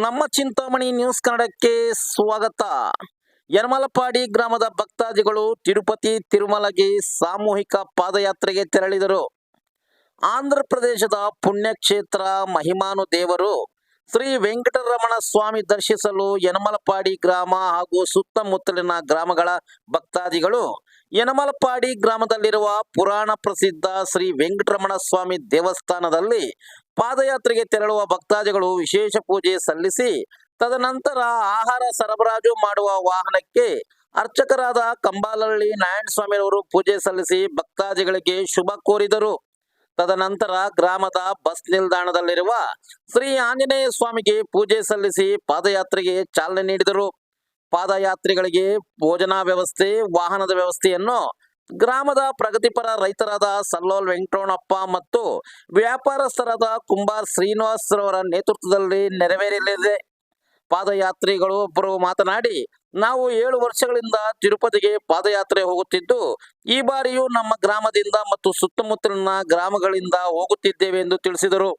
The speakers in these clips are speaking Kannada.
ನಮ್ಮ ಚಿಂತಾಮಣಿ ನ್ಯೂಸ್ ಕನ್ನಡಕ್ಕೆ ಸ್ವಾಗತ. ಯರಮಲಪಾಡಿ ಗ್ರಾಮದ ಭಕ್ತಾದಿಗಳು ತಿರುಪತಿ ತಿರುಮಲಗೆ ಸಾಮೂಹಿಕ ಪಾದಯಾತ್ರೆಗೆ ತೆರಳಿದರು. ಆಂಧ್ರ ಪ್ರದೇಶದ ಪುಣ್ಯಕ್ಷೇತ್ರ ಮಹಿಮಾನು ದೇವರು ಶ್ರೀ ವೆಂಕಟರಮಣ ಸ್ವಾಮಿ ದರ್ಶಿಸಲು ಯನಮಲಪಾಡಿ ಗ್ರಾಮ ಹಾಗೂ ಸುತ್ತಮುತ್ತಲಿನ ಗ್ರಾಮಗಳ ಭಕ್ತಾದಿಗಳು ಯನಮಲಪಾಡಿ ಗ್ರಾಮದಲ್ಲಿರುವ ಪುರಾಣ ಪ್ರಸಿದ್ಧ ಶ್ರೀ ವೆಂಕಟರಮಣ ಸ್ವಾಮಿ ದೇವಸ್ಥಾನದಲ್ಲಿ ಪಾದಯಾತ್ರೆಗೆ ತೆರಳುವ ಭಕ್ತಾದಿಗಳು ವಿಶೇಷ ಪೂಜೆ ಸಲ್ಲಿಸಿ, ತದನಂತರ ಆಹಾರ ಸರಬರಾಜು ಮಾಡುವ ವಾಹನಕ್ಕೆ ಅರ್ಚಕರಾದ ಕಂಬಾಲಹಳ್ಳಿ ನಾರಾಯಣ ಸ್ವಾಮಿರವರು ಪೂಜೆ ಸಲ್ಲಿಸಿ ಭಕ್ತಾದಿಗಳಿಗೆ ಶುಭ ಕೋರಿದರು. ತದನಂತರ ಗ್ರಾಮದ ಬಸ್ ನಿಲ್ದಾಣದಲ್ಲಿರುವ ಶ್ರೀ ಆಂಜನೇಯ ಸ್ವಾಮಿಗೆ ಪೂಜೆ ಸಲ್ಲಿಸಿ ಪಾದಯಾತ್ರೆಗೆ ಚಾಲನೆ ನೀಡಿದರು. ಪಾದಯಾತ್ರಿಗಳಿಗೆ ಭೋಜನಾ ವ್ಯವಸ್ಥೆ, ವಾಹನದ ವ್ಯವಸ್ಥೆಯನ್ನು ಗ್ರಾಮದ ಪ್ರಗತಿಪರ ರೈತರಾದ ಸಲ್ಲೋಲ್ ವೆಂಕಟೋಣಪ್ಪ ಮತ್ತು ವ್ಯಾಪಾರಸ್ಥರಾದ ಕುಂಬಾರ್ ಶ್ರೀನಿವಾಸ್ ರವರ ನೇತೃತ್ವದಲ್ಲಿ ನೆರವೇರಲಿದೆ. ಪಾದಯಾತ್ರಿಗಳು ಒಬ್ಬರು ಮಾತನಾಡಿ, ನಾವು ಏಳು ವರ್ಷಗಳಿಂದ ತಿರುಪತಿಗೆ ಪಾದಯಾತ್ರೆ ಹೋಗುತ್ತಿದ್ದು, ಈ ಬಾರಿಯೂ ನಮ್ಮ ಗ್ರಾಮದಿಂದ ಮತ್ತು ಸುತ್ತಮುತ್ತಲಿನ ಗ್ರಾಮಗಳಿಂದ ಹೋಗುತ್ತಿದ್ದೇವೆ ಎಂದು ತಿಳಿಸಿದರು.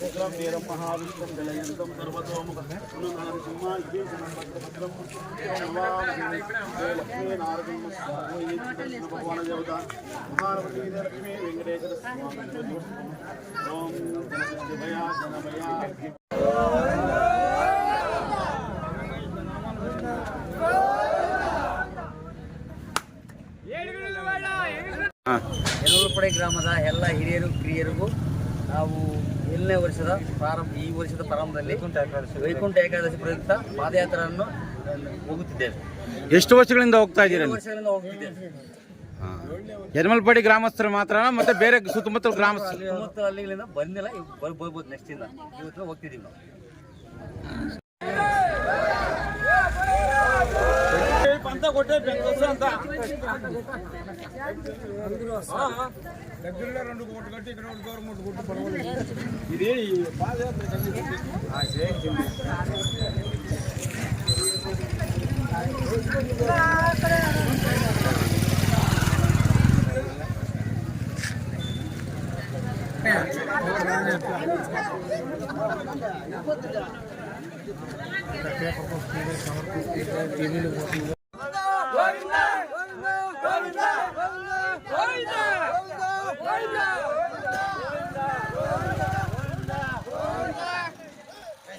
உக்ரம் வீரம் மகாவிஷ்ணம் விளையந்தம் சர்வதோமுகம் ஓம் ஜனபயா ಯನೂರುಪಡೆ ಗ್ರಾಮದ ಎಲ್ಲ ಹಿರಿಯರು ಕಿರಿಯರಿಗೂ ನಾವು ಏಳನೇ ವರ್ಷದ ಪ್ರಾರಂಭ ಈ ವರ್ಷದ ಪ್ರಾರಂಭದಲ್ಲಿ ವೈಕುಂಠ ಏಕಾದಶಿ ಪ್ರಯುಕ್ತ ಪಾದಯಾತ್ರೆಯನ್ನು ಹೋಗುತ್ತಿದ್ದೇವೆ ಎಷ್ಟು ವರ್ಷಗಳಿಂದ ಹೋಗ್ತಾ ಇದ್ದೀರಾ ವರ್ಷಗಳಿಂದ ಹೋಗುತ್ತಿದ್ದೇವೆ ಯರ್ಮಲ್ಪಡಿ ಗ್ರಾಮಸ್ಥರು ಮಾತ್ರ ಮತ್ತೆ ಬೇರೆ ಸುತ್ತಮುತ್ತಲ ಗ್ರಾಮಸ್ಥರು? ಹಳ್ಳಿಗಳಿಂದ ಬಂದಿಲ್ಲ ಬರ್ಬೋದು ನೆಕ್ಸ್ಟ್ ಇಂದ. ಇವತ್ತು ಹೋಗ್ತಿದ್ದೀವಿ ನಾವು. కొట్టే పెంకొచ్చు అంతా దగ్గరలో రెండు కోట్లు కట్టి ఇక్కడ ఒకటి గవర్నమెంట్ కొట్టు పర్వాలేదు ఇది పాదయాత్ర Gracias.